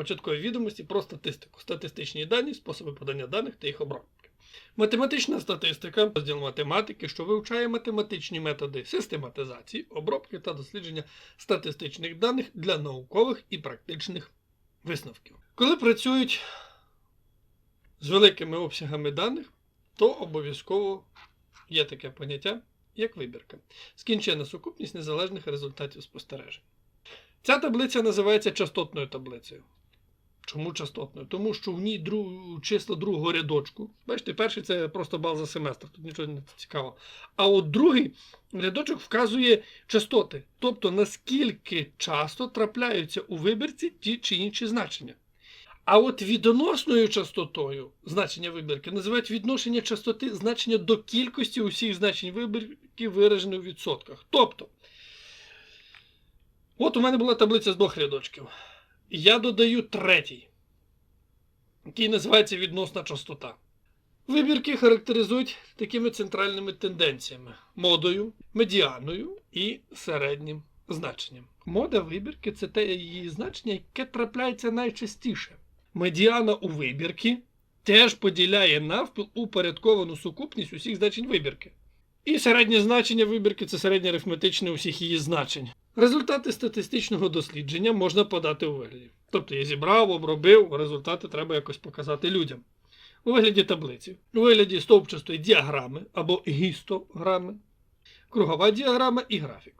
початкові відомості про статистику, статистичні дані, способи подання даних та їх обробки. Математична статистика розділ математики, що вивчає математичні методи систематизації, обробки та дослідження статистичних даних для наукових і практичних висновків. Коли працюють з великими обсягами даних, то обов'язково є таке поняття, як вибірка. Скінчена сукупність незалежних результатів спостережень. Ця таблиця називається частотною таблицею. Чому частотною? Тому що в ній друг, число другого рядочку. Бачите, перший це просто бал за семестр, тут нічого не цікаво. А от другий рядочок вказує частоти, тобто наскільки часто трапляються у вибірці ті чи інші значення. А от відносною частотою значення вибірки називають відношення частоти значення до кількості усіх значень вибірки, вираженої у відсотках. Тобто, от у мене була таблиця з двох рядочків. Я додаю третій, який називається відносна частота. Вибірки характеризують такими центральними тенденціями: модою, медіаною і середнім значенням. Мода вибірки це те її значення, яке трапляється найчастіше. Медіана у вибірки теж поділяє навпіл упорядковану сукупність усіх значень вибірки. І середнє значення вибірки це середнє арифметичне усіх її значень. Результати статистичного дослідження можна подати у вигляді. Тобто я зібрав, обробив, результати треба якось показати людям. У вигляді таблиці, у вигляді стовпчастої діаграми або гістограми, кругова діаграма і графік.